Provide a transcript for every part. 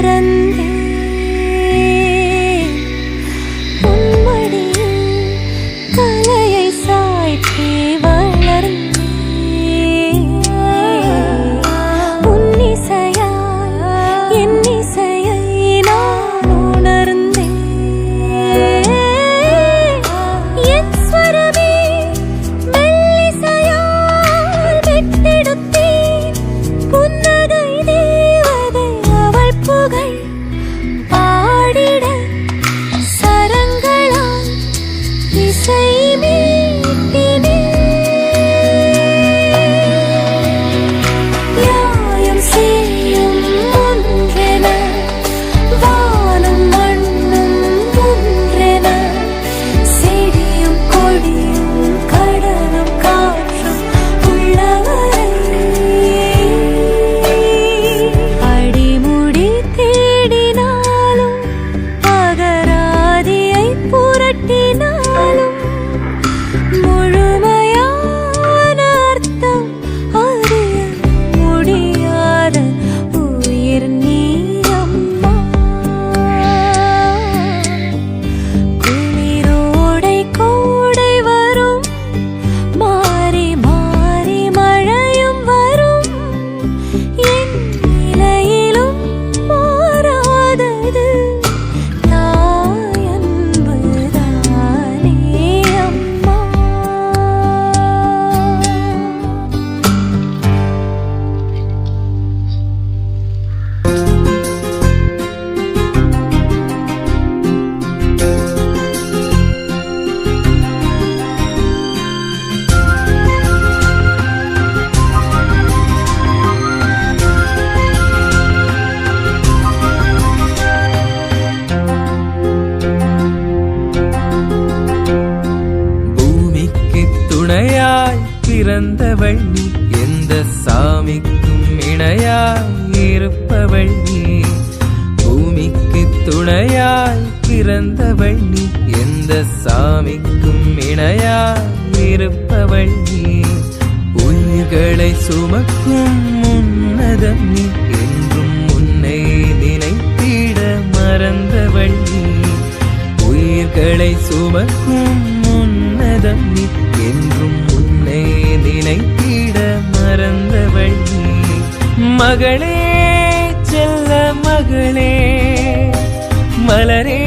surrender துணையாய் இருப்பவள் நீ. பூமிக்கு துணையாய் பிறந்தவள் நீ. எந்த சாமிக்கும் இணையாய் இருப்பவள் நீ. உயிர்களை சுமக்கும் உன்னதம் நீ. என்றும் உன்னை நினைத்திட மறந்தவள் நீ. உயிர்களை சுமக்கும் உன்னதம் நீ. என்றும் உன்னை நினைத்திட மறந்தவள் நீ. மகளே செல்ல மகளே மலரே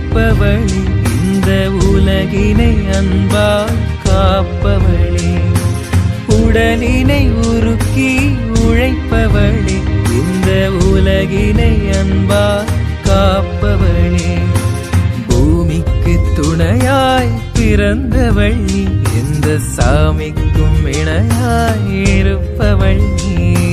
உழைப்பவளே இந்த உலகினை அன்பால் காப்பவளே. உடலினை உருக்கி உழைப்பவளே இந்த உலகினை அன்பால் காப்பவளே. பூமிக்கு துணையாய் பிறந்தவள் எந்த சாமிக்கும் இணையாய் இருப்பவள் நீ.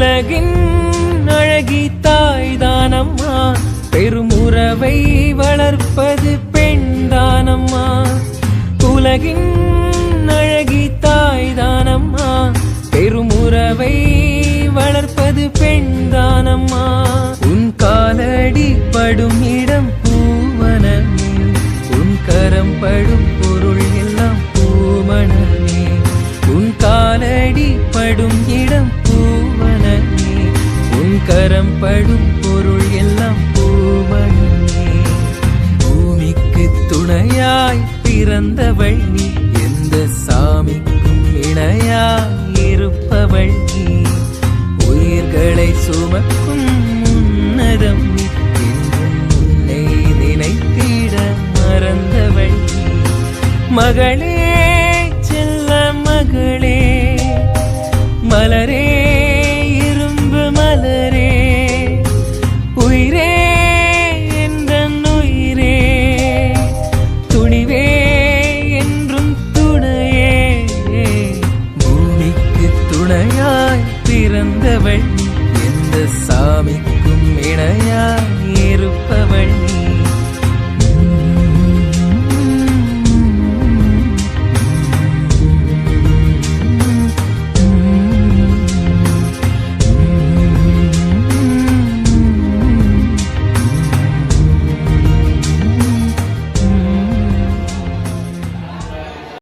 உலகின் அழகி தாய்தானம்மா. பெருமுறவை வளர்ப்பது பெண்தானம்மா. உலகின் அழகி தாய்தானம்மா. பெருமுறவை வளர்ப்பது பெண்தானம்மா. உன் காலடி படும் இடம் பூவனமே. உன் கரம் படும் பொருள் எல்லாம் பூமணமே உன் காலடி படும் இடம் கரம் படும் பொருள் எல்லாம் பூமணமே பூமிக்கு துணையாய் பிறந்தவள் நீ. எந்த சாமிக்கும் இணையாய் இருப்பவள் நீ. உயிர்களை சுமக்கும் உன்னதம் நினைத்திட மறந்தவள் நீ. மகளே